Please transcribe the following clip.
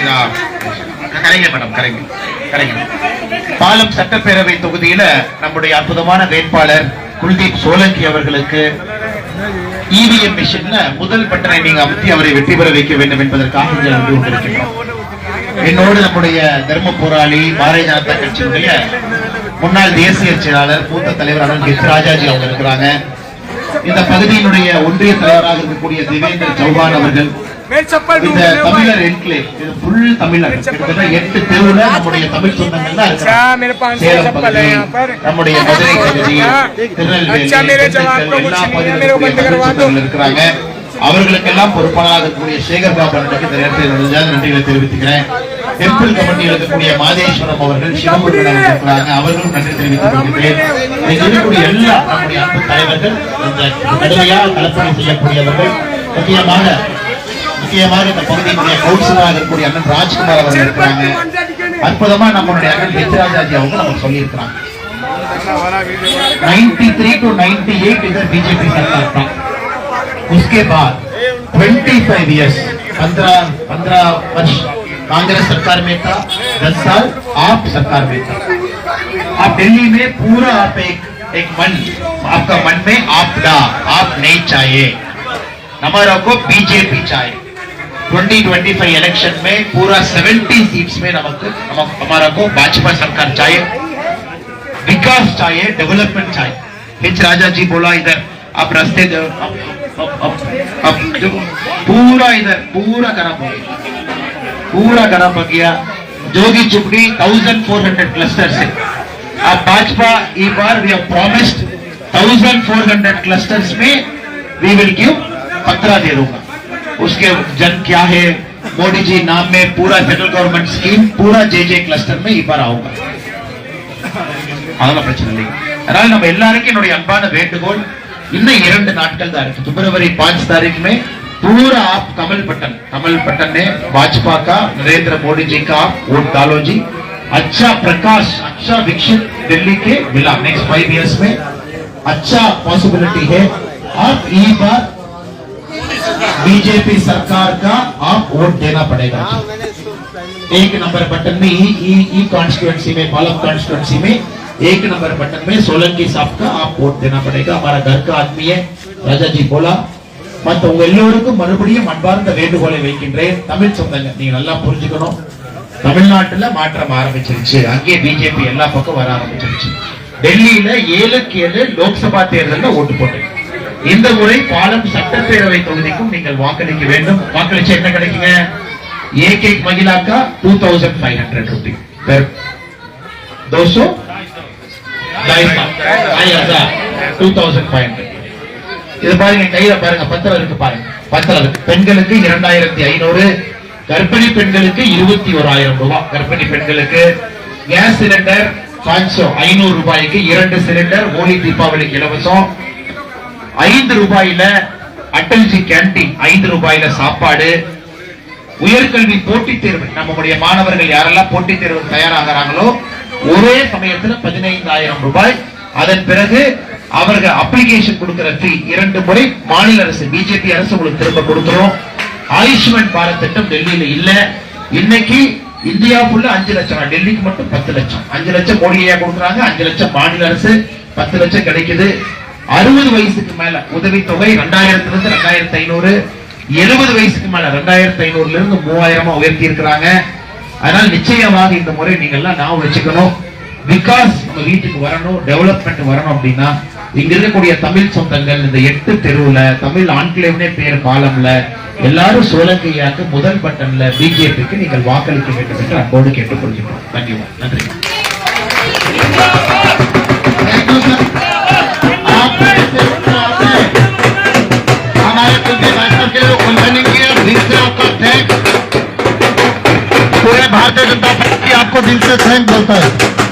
Sriram கரைங்க madam கரைங்க கரைங்க பாலம் சட்டப்பேரவை தொகுதியில நம்முடைய அற்புதமான வேட்பாளர் குல்தீப் சோலங்கி அவர்களுக்கு இவிஎம் மிஷின்ல முதல் பட்டனை நீங்க அமுத்தி அவரை வெற்றி பெற வைக்க வேண்டும் என்பதற்காக இங்கே வந்து கொண்டிருக்கிறோம் என்னோடு நம்முடைய தர்ம போராளி பாரதிய ஜனதா கட்சியினுடைய முன்னாள் தேசிய செயலாளர் மூத்த தலைவர் அருண் ஹெச் ராஜாஜி அவங்க இருக்கிறாங்க. இந்த பகுதியினுடைய ஒன்றிய தலைவராக இருக்கக்கூடிய தேவேந்திர சௌகான் அவர்கள் தமிழர் ஃபுல் தமிழர். எட்டு தமிழ் நம்முடைய இருக்கிறாங்க. அவர்களுக்கெல்லாம் பொறுப்பாளராக இருக்கக்கூடிய சேகர் பாபு அண்ணனுக்கு இந்த நேரத்தில் நன்றிகளை தெரிவித்துக்கிறேன். டெம்பிள் கமிட்டியில் இருக்கக்கூடிய மாதேஸ்வரம் அவர்கள் சிவமுருகன் இருக்கிறாங்க. அவர்களும் நன்றி தெரிவித்துக் கொள்கிறேன். இருக்கக்கூடிய எல்லா நம்முடைய அன்பு தலைவர்கள் இந்த கடுமையாக கலப்பணி செய்யக்கூடியவர்கள் முக்கியமாக முக்கியமாக இந்த பகுதியினுடைய கவுன்சிலராக இருக்கக்கூடிய அண்ணன் ராஜ்குமார் அவர்கள் இருக்கிறாங்க அற்புதமா நம்மளுடைய அண்ணன் ஹெச் ராஜாஜி அவங்க நமக்கு சொல்லியிருக்கிறாங்க 93 टू 98 इधर बीजेपी सरकार था उसके बाद 25 इयर्स 15 15 वर्ष कांग्रेस सरकार में था 10 साल आप सरकार में था आप दिल्ली में पूरा आप एक एक मन आपका मन में आपदा आप नहीं चाहिए हमारा को बीजेपी चाहिए 2025 इलेक्शन में पूरा 70 सीट्स में नमक हमारा को भाजपा सरकार चाहिए, विकास चाहिए डेवलपमेंट चाहिए। हिच राजा जी बोला इधर, आप रास्ते जो पूरा इधर, पूरा खराब हो गया। पूरा खराब हो गया। जोगी चुपड़ी थाउज़ेंड फोर हंड्रेड क्लस्टर से अब भाजपा ई बार we have promised thousand four hundred clusters में वी विल गिव पत्रा दे दूँगा। उसके जन क्या है मोदी जी नाम में पूरा सेंट्रल गवर्नमेंट स्कीम पूरा जे जे क्लस्टर में ई बार आऊंगा அதெல்லாம் பிரச்சனை இல்லை அதனால நம்ம எல்லாருக்கும் என்னுடைய அன்பான வேண்டுகோள் இன்னும் இரண்டு நாட்கள் தான் இருக்கு பிப்ரவரி पांच तारीख में पूरा आप कमल बटन कमल बटन ने भाजपा का नरेंद्र मोदी जी का आप वोट डालो जी अच्छा प्रकाश अच्छा विकसित दिल्ली के मिला नेक्स्ट फाइव इयर्स में अच्छा पॉसिबिलिटी है आप ई बार बीजेपी सरकार का आप वोट देना पड़ेगा जी। एक नंबर बटन में ई ई ई कॉन्स्टिट्यूएंसी में पालम कॉन्स्टिट्यूएंसी में एक नंबर बटन में सोलंकी साहब का आप वोट देना पड़ेगा हमारा घर का आदमी है राजा जी बोला மத்த உங்க எல்லோருக்கும் மறுபடியும் அன்பார்ந்த வேண்டுகோளை வைக்கின்றேன் தமிழ் சொந்தங்க நீங்க நல்லா புரிஞ்சுக்கணும் தமிழ்நாட்டுல மாற்றம் ஆரம்பிச்சிருச்சு அங்கே பிஜேபி எல்லா பக்கம் வர ஆரம்பிச்சிருச்சு டெல்லியில ஏழுக்கு ஏழு லோக்சபா தேர்தல்ல ஓட்டு போட்டேன் இந்த முறை பாலம் சட்டப்பேரவை தொகுதிக்கும் நீங்கள் வாக்களிக்க வேண்டும். வாக்களிச்சு என்ன கிடைக்குங்க? ஏ K மகிழாக்கா two thousand five hundred rupee per தோசோ? Two thousand five hundred இது பாருங்க கையில பாருங்க பத்திரம் இருக்கு பாருங்க. பத்திரம் இருக்கு. பெண்களுக்கு இரண்டாயிரத்தி ஐநூறு கர்ப்பிணி பெண்களுக்கு இருபத்தி ஓராயிரம் ரூபாய் கர்ப்பிணி பெண்களுக்கு கேஸ் சிலிண்டர் பாஞ்சோ ஐநூறு ரூபாய்க்கு இரண்டு சிலிண்டர் ஹோலி தீபாவளிக்கு இலவசம். ஐந்து ரூபாயில அட்டல்ஜி கேண்டீன் ஐந்து ரூபாயில சாப்பாடு. உயர்கல்வி போட்டித் தேர்வு. நம்முடைய மாணவர்கள் யாரெல்லாம் போட்டித் தேர்வு தயாராகிறாங்களோ ஒரே சமயத்துல பதினைந்தாயிரம் ரூபாய். அதன் பிறகு அவர்கள் அப்ளிகேஷன் கொடுக்கிற ஃபீ இரண்டு முறை மாநில அரசு பிஜேபி அரசு உங்களுக்கு திரும்ப கொடுத்துரும் ஆயுஷ்மான் பாரத் திட்டம் டெல்லியில இல்ல. இன்னைக்கு இந்தியா அஞ்சு லட்சம். டெல்லிக்கு மட்டும் பத்து லட்சம். அஞ்சு லட்சம் மோடியா கொடுக்குறாங்க. அஞ்சு லட்சம் மாநில அரசு பத்து லட்சம் கிடைக்குது. அறுபது வயசுக்கு மேல உதவித்தொகை ரெண்டாயிரத்துல இருந்து ரெண்டாயிரத்தி ஐநூறு எழுபது வயசுக்கு மேல ரெண்டாயிரத்தி ஐநூறுல இருந்து மூவாயிரமா உயர்த்தி இருக்கிறாங்க அதனால நிச்சயமாக இந்த முறை நீங்க எல்லாம் ஞாபகம் வச்சுக்கணும். விகாஸ் நம்ம வீட்டுக்கு வரணும் டெவலப்மெண்ட் வரணும் அப்படின்னா இங்க இருக்கக்கூடிய தமிழ் சொந்தங்கள் இந்த எட்டு தெருவுல தமிழ் ஆன்கிளேவ்னே பேர் பாலம்ல எல்லாரும் சோழங்கையாக்கு முதல் பட்டன்ல பிஜேபிக்கு நீங்கள் வாக்களிக்க வேண்டும் என்று அன்போடு கேட்டுக்கொள்கிறோம் நன்றி நன்றி. भारतीय जनता पार्टी आपको दिल से थैंक बोलता है।